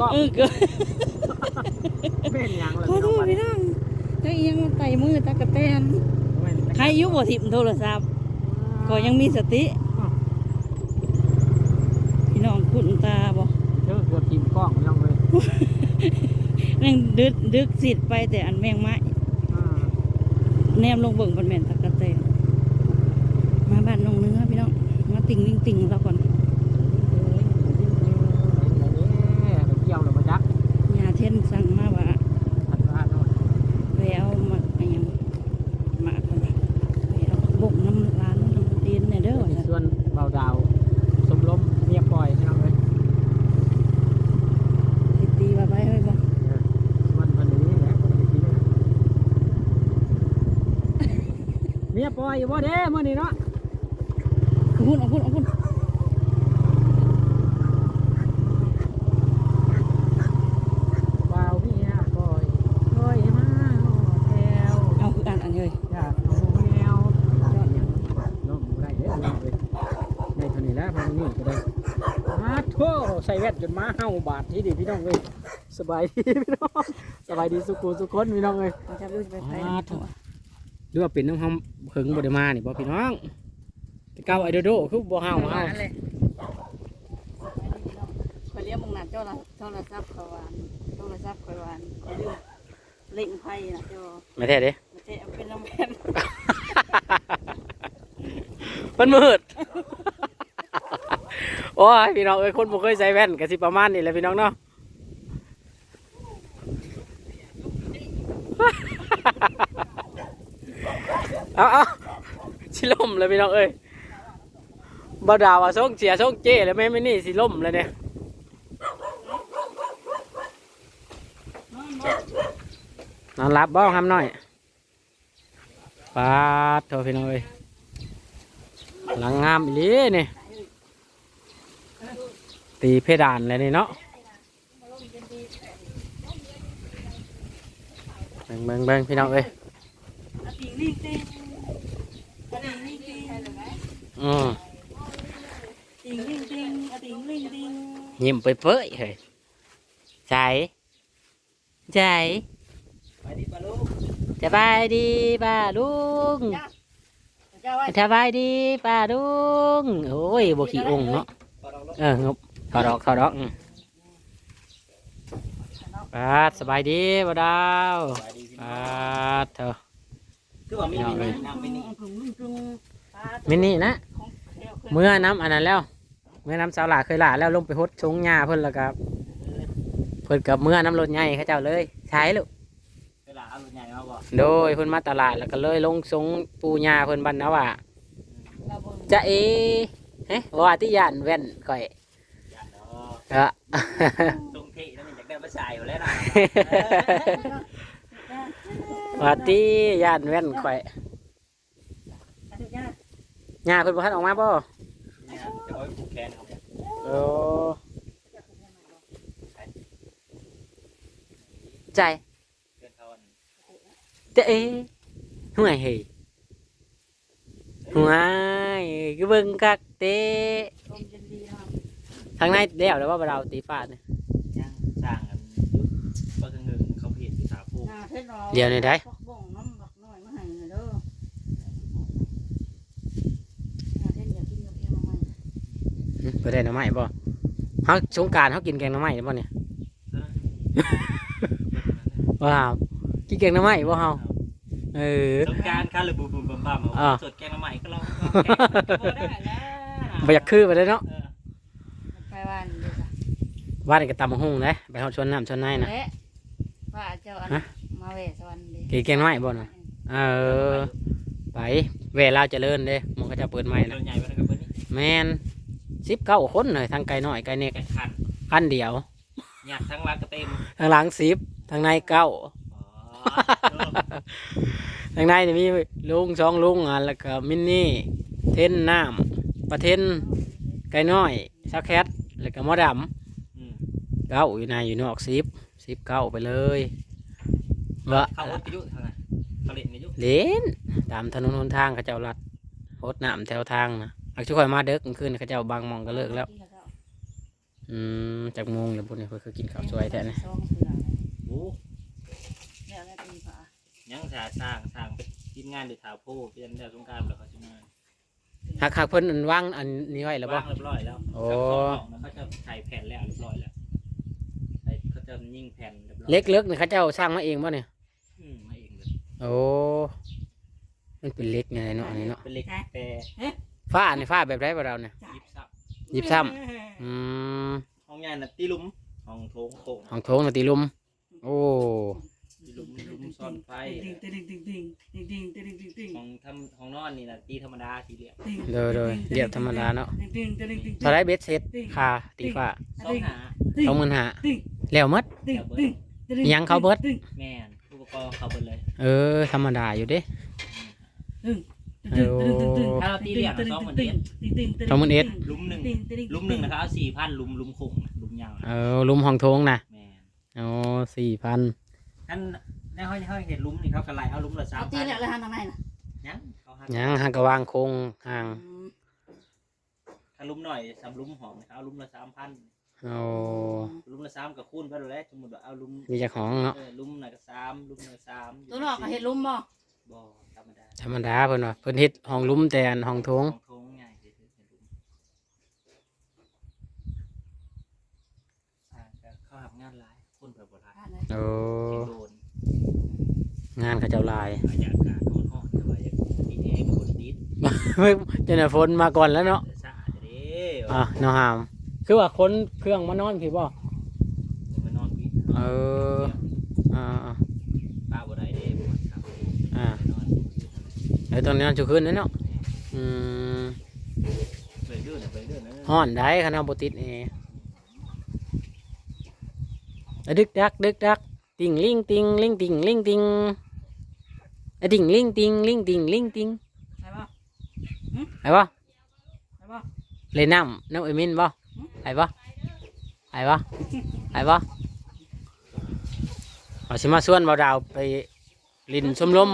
กินกล้องเออเกิดเป็นหยังเลยขอโทษพี่น้องเจ้าเอียงมันไต่มือตะกะแตนใครอยุบ่ทิมโทรศัพท์ก็ยังมีสติ พี่น้องคุณตาบ่เจอเกือบกินกล้องยังเลยแม่งดึกดึกสิทธิ์ไปแต่อันแมงไม้อ่าแนมลงเบิ่งบันแม่นตะกะแตนมาบ้านน้องเนื้อพี่น้องมาติ่งลิงติ่งเราก่อน เกี่ยวเลยมาจัก ยาเท่นสั่งมาว่า อันว่าโน่น ไปเอามาอะไรยังมาคนไปเอาบ่งน้ำร้านน้ำตีนเนี่ยเด้อว่าซั่น ส่วนเบาดาว สมลมเมียปล่อยให้น้องเลย สิตีว่าไปไว้บ่ มันวันนี้แหละคนที่นี่เมีย ปล่อยอยู่บ่เด้มื่อนี้เนาะเอาพุ่นเอาพุ่นเอาพุ่นบ่าวพี่ฮะปล่อยปล่อยมาแถวเอาคืออันอันเลยอยากเอาแนวน้องได้เด้อน้องเลยในเท่านี้แล้วพอนี้ก็ได้มาโถ่ใส่แว่นจนมาเห่าบาทที่ดีพี่น้องเลยสบายดีพี่น้องสบายดีสุขุสุขคนพี่น้องเลยมันจะรู้จะไปไปอ่าถูก หรือว่าเป็นน้ำหอมเพิงบ่ได้มานี่บ่พี่น้องแต่เก่าไอโดโดคือบ่เห่าเห่าเลยไปเรียกมึงนัดเจ้าละโทรศัพท์เขาวานโทรศัพท์เขาวานเขาเรียกเล่งไพ่นะเจ้าไม่แท้เด้ไม่ใช่เอาเป็นน้ำแม่นมันมืดโอ้ยพี่น้องเอ้ยคนบ่เคยใส่แว่นก็สิประมาณนี้แหละพี่น้องเนาะ เอาเอาสิล่มเลยพี่น้องเอ้ยบ่ดาวอะส่งเสียส่งเจ้แล้วแม่ไม่นี่สิล่มเลยเนี่ยนอนรับบ้องทำหน่อยปาดโทพี่น้องเอ้ยหลังงามอีหลีนี่ตีเพดานเลยนี่เนาะเบ่งเบ่งเบิ่งพี่น้องเอ้ยติงลิงติงอะติงลิงติง อืมติงลิงติงอะติงลิงติงยิ้มเปื่อยๆเฮ้ยใจใจสบายดีป้าลุงเจ้าไว้สบายดีป้าลุงโอ้ยบขี้องค์เนาะเอองบถอดออกถอดออกอืมป้าดสบายดีบ่ดาวป้าดเถอะคือว่ามีเอาเลยน้ำมินิกึ่งลุงกึ่งปลามินี่นะของ เดียวเมื่อน้ำอันนั้นแล้ว เมื่อน้ำสาวหลาเคยหลาแล้วลงไปฮดชงหญ้าเพิ่นแล้วกับเพิ่นกับเมื่อน้ำรถใหญ่เขาเจ้าเลยใช้ลูกเวลาเอารถใหญ่มาบ่โดยเพิ่นมาตลาดแล้วก็เลยลงชงปูหญ้าเพิ่นบันนะว่าเราเบิ่งจะเอเฮ้ว่าที่ย่านแว่นก่อยอย่าเนาะเออตรงที่แล้วมันอยากได้มาใส่อยู่แล้วนะว่าที่ย่านแว่นก่อยอนุญาตหญ้าเพิ่นบ่ทันออกมาบ่เนี่ยจะเอา ไปผูกแขนเขาเนี่ยโอ้ใจเพื่อนเขาอันจะเอห่วยเฮ้ยห่วยคือเบิ่งคักเตะลมเย็นดีนะครับทางในเดี่ยวแล้วว่าเราตีฟาดเนี่ยย่างสร้างกันยุดก็คือเงินเขาเพียรที่สาผูกหน้าเพชรเราเดี๋ยวนี่ได้พักบ่งน้ำบักน้อยมาให้หน่อยเด้อหน้าเพชรอยากกินกับเพียงมาใหม่ หึเพื่อได้หน้ำไม้บ่เฮาสงกรารเฮากินแกงหน้ำไม้บ่เนี่ยว้าวกินแกงหน้ำไม้บ่เฮาเออ สงการข้าเลยบุบบุบบัมบัมอ่าสดแกงมาใหม่ก็ลองแกงได้แล้วบ่อยากคือไปเลยเนาะเออไปบ้านดูจ้ะว่าได้ก็ตำบักหุ่งนะไปเฮาชวนน้ำชวนในนะและว่าเจ้าอันฮะ มาเวสวรรค์ดิกินแกงหน้ำไม้บ่น่ะเออ ไปเวลาเจริญเด้มันก็จะเปิดใหม่รนะถใหญ่ไปแล้วก็เบิ้ลนี่แม่น 19คนเลยทางไกลน้อยไกลเน็กแกงคันคันเดียว หยาดทั้งรักก็เต็มทางหลัง10ทางในเก้า อ๋อทางในนี่มีลุงสองลุงอะแล้วก็มินนี่ เทนน้ำปลาเทนไก่น้อยซักแคทแล้วก็หมอดอืมำเก้าอยู่ในอยู่นอกซิปซิปเก้าไปเลยวะเขาอดอายุเท่าไหร่เขาเล่นอายุเลนตามถนนหนทางเขาเจ้าลัดโคดน้ำแถวทางนะ อักชุกคอยมาเด็กกลางคืนเขาเจ้าบางหมองก็เลิกแล้ว อืมจากโมงแล้วพุ่นนี่เพิ่นคือกินข้าวสวยแท้นี่สองเทื่อโอ้แล้วแล้วตีฝายังสาสร้างสร้างเป็นทีมงานหรือถาโพเป็นแล้วสงกรารแล้วเขาจะมาหักหักเพิ่นอันวางอันนี้ไว้แล้วบ่ วางเรียบร้อยแล้วโอ้กับของเขาจะใส่แผ่นแล้วเรียบร้อยแล้วใส่เขาจะยิ่งแผ่นเรียบร้อยเล็กเล็กนี่เขาเจ้าสร้างมาเองบ่เนี่ย อืมมาเองเลยโอ้ มันเป็นเล็กไงเนาะอันนี้เนาะเป็นเหล็กแต่ ฝ้านี่ฝ้าแบบไรบ่เราเนี่ยยิบซับยิบซ้ำอืมห้องใหญ่น่ะตีหลุมห้องโถงโถงห้องโถงน่ะตีลุม โอ้ตีหลุมหลุมซ่อนไฟติงติงติงติงติงติงติงติงติงห้องทำห้องนอนนี่น่ะตีธรรมดาทีเดียวติงเด้อเด้อเรียบธรรมดาเนาะติงติงติงติงเท่าไรเบ็ดเสร็จค่าตีฝ้าสองหาสองหมื่นห้าติงแล้วหมดติงติงยังเขาเบิดติงแม่นอุปกรณ์เขาเบิดเลย เออ ธรรมดาอยู่เด้ ติงติงติงติงถ้าเราตีเหลี่ยมสองหมื่นเอ็ดติงติงติงสองหมื่นเอ็ดหลุมหนึ่งติงติงหลุมหนึ่งนะครับเอาสี่พันลุมลุมคงลุมยาวเออลุมห้องโถงนะแม่นโอ้สี่พันท่านในห้อยห้อยเห็นลุมนี่เขากระไรเอาลุมละสาเอามตีพันแล้วแล้วหันทางไหนน่ะยังเขาหันยังห่างกะวางโคงห่างถ้าลุมหน่อยสามลุมหอมนะครับเอาลุมละสามพันโอ้ลุมละสามกับคูณไปเลยสมมติว่าเอาลุมมีเจ้าของเนาะเออลุมหน่อยก็สามลุมหน่อยสามตัวนอกก็เห็ดลุ่มบ่ บ่ธรรมดาธรรมดาเพิ่นว่าเพิ่นเฮ็ดห้องลุมแต่อันห้องโถงของทงง่ายที่สุดเป็นลุมอ่าก็เขาทำงานหลายคนแบบโบราณโอ้เห็นโดนงานเขาเจ้าลาย อายากาศห้อนๆแต่ว่าอยากตีแอร์กับคนติดเจาหน้าฝนมาก่อนแล้วเนาะเดี๋ยวสะอาดจะเด้อะเนาะหาม คือว่าคนเครื่องมานอนพี่บ่ มานอนพี่ เออ อ่า ป้าบ่ได้เด้บ่ครับ อ่า ไปนอน ไอ้ ตอนนี้นอนชุขึ้นเนาะอืมไปเรื่อยไปเรื่อยนะฮ้อนได้คันเอาบ่ติดแอร์อะดึกดักดึกดักติงลิงติงลิงติงลิงติงอะติงลิงติงลิงติงลิงติงไปบ่ไปบ่ไปบ่เล่นน้ำน้ำเอมินบ่ไปบ่ไปบ่ไปบ่เอาสิมาชวนบ่าวดาวไป ลินชมรม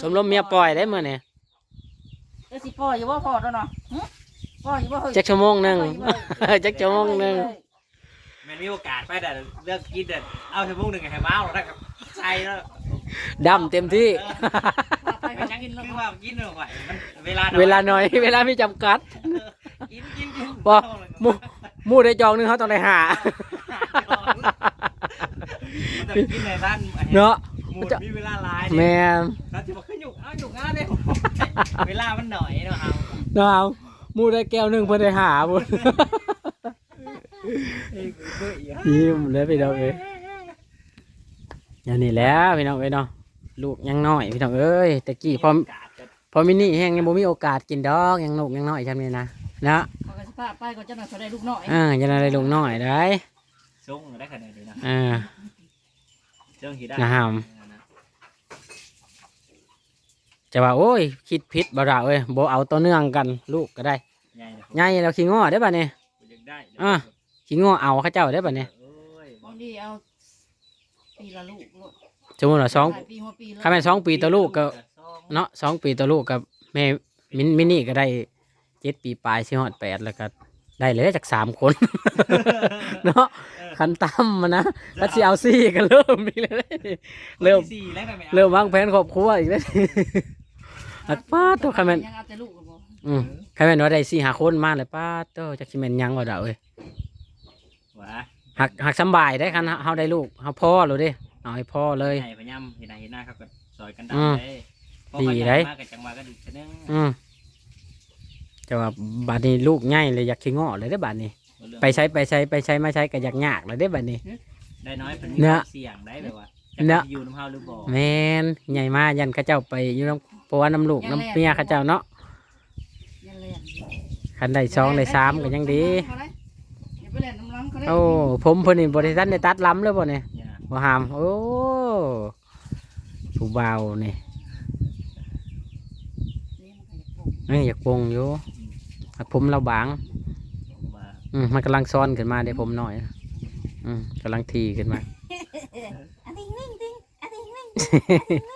ชมรมเมียปล่อยได้มื้อนี่เอ้ยสิปล่อยอยู่บ่พอแล้วเนาะหึปล่อยอยู่บ่เฮ้ยจักชั่วโมงหนึง จักชั่วโมงหนึงแมันมีโอกาสไปแต่เลือกกินแต่เอาชั่วโมงหนึ่งให้มาเอาแล้วก็ใส่แล้วดำเต็มที่ ไปไปยังกินแล้วคือบ่ว่ากินหน่อยมันเวลาเวลาหน่อย เวลามีจำกัด กินกินกินบ่ หมู่หมู่ได้จองหนึงเขาต้องได้หา มันจะกินในบ้านเนาะ หมูมีเวลาหลายแม่นเขาจะบอกขึ้นอยู่เอาอยู่งานเลยเวลามันหน่อยเนาะเอาเนาะเอาหมู่ได้แก้วหนึงเพิ่นได้หาพุ่นยิ้มเลยพี่น้องเอ้ยอย่างนี้แหล้วพี่น้องเอ้ยเนาะลูกยังน้อยพี่น้องเอ้ยแต่กี้พอพอมินี่แห้งยังบ่มีโอกาสกินดอกยังลูกยังน้อยจำนี้นะนะขอกระสิพาไปก็จะหน่อยเขาได้ลูกน้อยอ่าจะได้ลูกน้อยได้ช่วงได้ขนาดนี้นะอ่าช่วงที่ได้ นะฮะ จะว่าโอ้ย คิดผิดบ่ดาวเอ้ยบ่เอาตัวเนื่องกันลูกก็ได้ใหญ่นะใหญ่แล้วขี้ง้อได้อบัดนี้อยากได้อะขี้ง้อเอาเขาเจ้าได้อบัดนี้โอ้ยบางทีเอาปีละลูกลูกสมมุติว่าสองหลายปีหัวปีแล้วถ้าแม่นสองปีต่อลูกก็เนาะสองปีต่อลูกกับแม่มินมินนี่ก็ได้เจ็ดปีปลายสิฮอดแปดแล้วก็ได้เลยจากสามคน เนาะคันตั้มมานะถ้าสิเอาซี่ก็เริ่มอีกแล้วเด้เริ่มสี่แล้วกันไหมเริ่มวางแผนครอบครัวอีกแล้ว อักป้าตัวใครแม่นยังเอาแต่ลูกก็บ่อืมใครแม่นว่าได้สี่หาคนมาเลยป้าโตจักสิแม่นหยังว่าดาวเอ้ยว้าหักหักสำบายได้คันเฮาได้ลูกเฮาพ่อเลยเด้เอาให้พ่อเลย ใหญ่พยายามเห็นหน้าเห็นหน้าเขาก็ซอยกันอืมได้พอดีเขาใหญ่ได้มากกับจังหวะก็ดีแค่นึงอืมจะว่าบัดนี้ลูกใหญ่เลยอยากขี้ง้อเลยได้อบัดนี้ ไปใช้ไปใช้ไปใช้มาใช้ก็อยากยากเลยได้อบัดนี้ ได้น้อยเป็นเนื้อเสี่ยงได้แบบว่าเนื้อจะอยู่น้ำเฮาหรือบ่แม่นใหญ่มายันเข้าเจ้าไปอยู่น้ำปั วน้ำลูกน้ำเมียเข้าเจ้าเนาะยังเล่นคันได้สองได้สามก็ยังดี อย่าไปเล่นน้ำล้างเขาได้โอ้ผมเพิ่นนี่บริษัทได้ตัดล้ำเลยบ่เนี่ยอย่าบ่หาม โอ้ผู้เบานี่นี่มันก็อยากปลูกเอ้ยอยากปลงอยู่หักผมเราบางว่าอืมมันกำลังซ้อนขึ้นมาเดี๋ยวผมหน่อยอืมกำลังทีขึ้นมา อันนี้นิ่งติ้งอันนี้นิ่งของ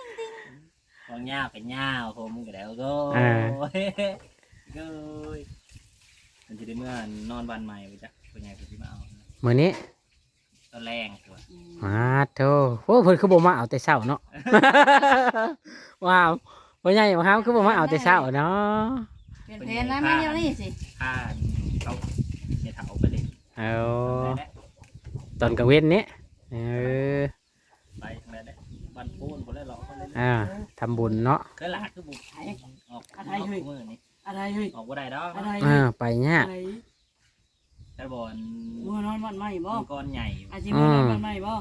ยาวเป็นยาวผมก็แล้วก็อ่าก็มันจะได้เมื่อนอนวันใหม่ไปจ้ะเป็นไงก็ที่มาเอามื้อนี้ตอนแรงตัวมาโธ่โอ้เพิ่นคือบ่มาเอาแต่เช้าเนาะว้าวพ่อใหญ่บ่ครับคือบ่มาเอาแต่เช้าเนาะเป็นเพลนนะแม่เดี๋ยวนี้สิผ้าเขาเนี่ยเถาไปเลยเอาไปได้ตอนกลางเว้นนี้เออไปทางไหนได้บ้านปูนคนได้หร อกเขาเลยอ่าทำบุญเนาะเคยหลาดคือบุกออกออกมือนี่อะไรเฮ้ยออกบ่ได้ดอกอะไรอ่าไปเนี่ยากอะไรแต่บอลมือนอนวันใหม่บ่มังกรใหญ่อาชีพมือนอนวันใหม่บ่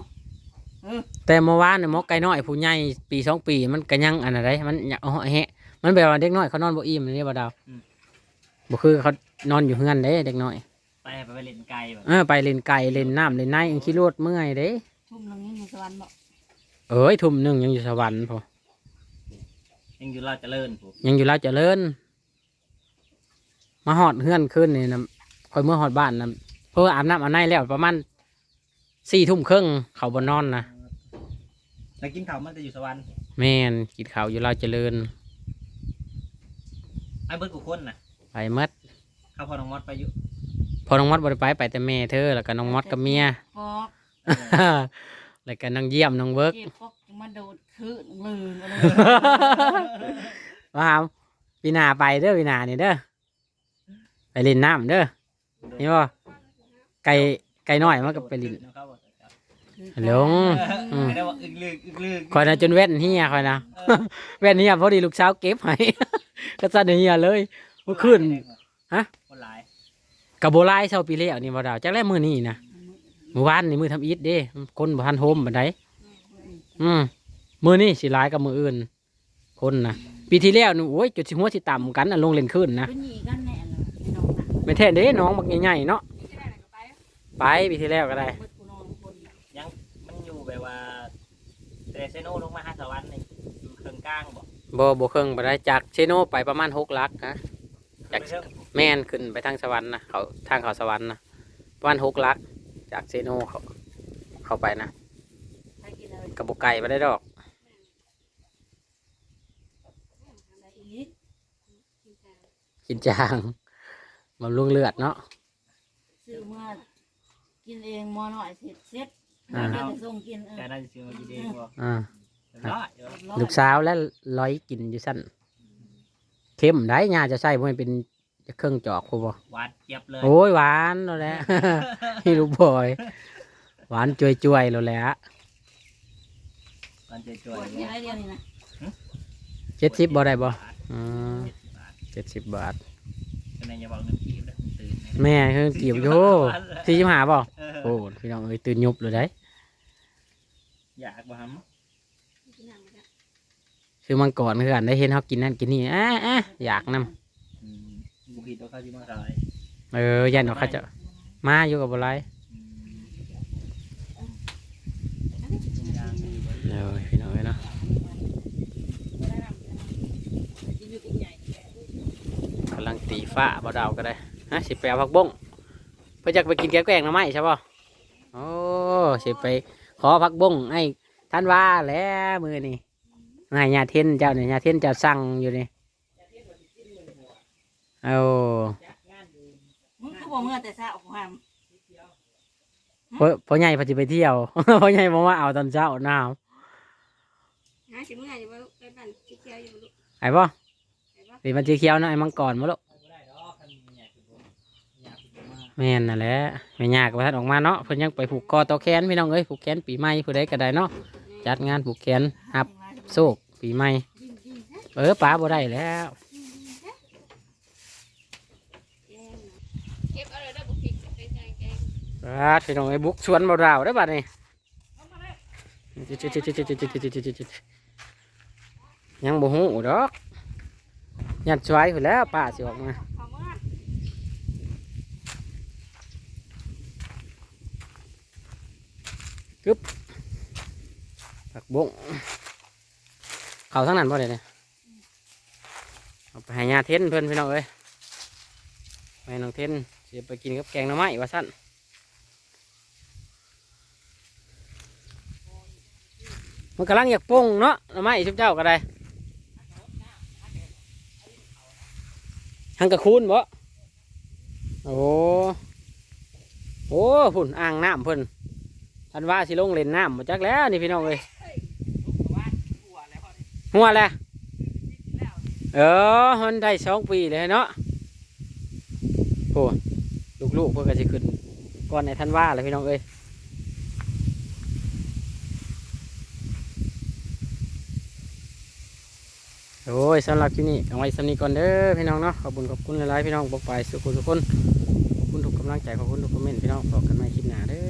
เออแต่เมื่อวานเนี่ยหมอกไก่น้อยผู้ใหญ่ปีสองปีมันก็ยังอันอะไรมันอยากเอาแฮะมันแบบว่าเด็กน้อยเขานอนบ่อิ่มนี่บ่ดาวบ่คือเขานอนอยู่เฮือนเด้เด็กน้อยไปไปไปเล่นไกลแบบเออไปเล่นไก่เล่นน้ำเล่นในอังคิโรดเมื่อยเด้ ทุ่มนึงนี่อยู่สวรรค์บ่ เอ้ยทุ่มหนึ่งยังอยู่สวรรค์พอยังอยู่เราเจริญผมยังอยู่ลาวเจริญ มาหอดเฮือนขึ้นนี่นะคอยเมื่อหอดบ้านนะเพื่ออาบน้ำอาบในแล้วประมาณสี่ทุ่มครึ่งเขาบนนอนนะแล้วกินข้าวมันจะอยู่สวรรค์แม่นกินข้าวอยู่ลาวเจริญไอ้เบิร์ดกูคนน่ะไปหมัดข้าวพอน้องมอดไปอยู่พอน้องมอดบริไปไปแต่แม่เธอแล้วก็น้องมอดกับเมียปอก แล้วก็น้องเยี่ยมน้องเวิร์กเก็บปอกมาโดดคืนลืมอะไรว่าหามปีหนาไปเด้อปีหนานี่เด้อไปเล่นน้ำเด้อนี่บ่ไก่ไก่น้อยมันก็ไปเลินหลง อืมไม่ได้ว่าอึ้งลึกอึ้งลึกคอยนะจนแว่นเฮียคอยนะ แว่นเฮียพอดีลูกสาวเก็บให้ ก็สั่นเฮียเลยเมื่อคืน ฮะ คนหลาย กับโบไลายเช้าปีแล้วนี่บ่ดาวจักแรกมือนี่นะ มือวานนี่มือทำอีทเด้คนบ่ทันโฮมบันไดอืมมือนี่สิหลายกับมืออื่น คนนะปีที่แล้วนี่โอ้ยจุดสิหัวสิต่ำกันน่ะลงเล่นขึ้นนะเป็นหนีกันแน่เลยไอ้น้องน่ะไม่แท้เด้น้องบักใหญ่ๆเนาะไปปีที่แล้วก็ได้เบิดกูนอนคนยังมันอยู่แบบว่าแต่เซโนลงมาหาสวรรค์นี่อยู่เครื่องกลางบอกบ่บ่เครื่องบ่ได้จากเชโนไปประมาณหกลักนะไปเถอะแม่นขึ้นไปทางสวรรค์นะเขาทางเขาสวรรค์นะประมาณหกลัก จากเซโนเขาเข้าไปนะใครกินอะไรกระบอกไก่ไม่ได้ดอก อะไรอีกกินจางบำรุงเลือดเนาะ ซื้อมากินเองมอหน่อยเสร็จเสร็จอ่าเดี๋ยวจะส่งกินเออแต่น่าจะซื้อมากินเองบอกอ่าเรียบร้อยเดี๋ยวร้อยลูกสาวและร้อยกินอยู่สั้นเข้มได้ยาจะใส่บ่ให้เป็น เครื่องจอกคูบ่หวานเจี๊ยบเลยโอ้ยหวานแล้วแหละ ให้ลูกบอย หวานจวยๆแล้วแหละหวานจ่ปววยดๆที่ไรเดียวนี่นะเจ็ดสิบบ่ได้บ่อืมเจ็ดสิบบาทก็ในอย่าบอกเงินกีบเลยตื่นเลยแม่คือเกี่ยวโยสี่สิบห้าบ่เออโอ้พี่น้องเอ้ยตื่นยุบเลยได้อยากบ่ฮัมคือมังกรคือกันได้เห็นเขากินนั่นกินนี่อะอะอยากนำอืม บุกิดตัวข้าวที่มาขายเออยันเขาจะมาอยู่กับอะไรอืมย่างนี่ไว้เลยพี่น้องเอ้ยเนาะกำลังตีฟ้าบ่ดาวก็ได้ฮะสิไปเอาผักบ้งเพื่อจะไปกินแกงแกงหน่อไม้ใช่ป่ะโอ้สิไปขอผักบ้งไอ้ท่านว่าแล้วมือนี่ไงยาเทนเจ้าเนี่ยยาเทนเจ้าสั่งอยู่นี่ เอามึงก็บอกเมื่อแต่เช้าของหามพ่อพ่อใหญ่พอจะไปเที่ยวพ่อใหญ่บอกว่าเอาตอนเช้าหนาวหาสิเมื่ออยู่ว่าไปบ้านที่เคียวอยู่ลูกไอ้ป่ะไปบ่สีมันสีเขียวนะไอ้มังกรมาลูกบ่ได้ดอกคันอยากกินบ่อยากกินบ่มากแม่นนั่นแหละไม่ยากว่าท่านออกมาเนาะเพิ่นยังไปผูกคอต่อแขนพี่น้องเอ้ยผูกแขนปีใหม่ผู้ใดก็ได้เนาะจัดงานผูกแขนฮับโศกปีใหม่ดิ้นดิ้นฮะเออป้าบ่ได้แล้ว ดิ้นดิ้นฮะแกงน่ะเก็บเอาเลยได้อบุกผิดไปใส่ แกงป้าดพี่น้องเอ้บุกสวนบ่ดาวได้บัดนี้ยังบ่ฮู้ดอกยัดช่วยพุ่แล้วป้าสิออกมาขอเมื่อผักบงเขาทั้งนั้นบ่ได้เนี่ยเอาไปให้ยาเทนเพิ่อนพี่น้องเอ้ยไปน้องเทนสิไปกินกับแกงหน่อไม้ว่าซั่น มันกำลังอยากปรุงเนาะหน่อไม้ชุบเจ้าก็ได้หังกะคูนบ่โอ้โอ้พุ่นอ่างน้ำพิ่นทันว่าสิลงเล่นน้ำมาจักแล้วนี่พี่น้องเอ้ยหัวแหละเออมันได้สองปีเลยเนาะโอ้ลูกๆเพิ่นก็สิขึ้นก่อนในทันว่าเลยพี่น้องเอ้ย โอ้ยสำหรับที่นี่เอาไว้สำนีก่อนเด้อพี่น้องเนาะขอบคุณขอบคุณหลายๆพี่น้องบอกไปสุขุทุกคนขอบคุณทุกกำลังใจขอบคุณทุกคอมเมนต์พี่น้องบอกกันใหม่คลิปหน้าเด้อ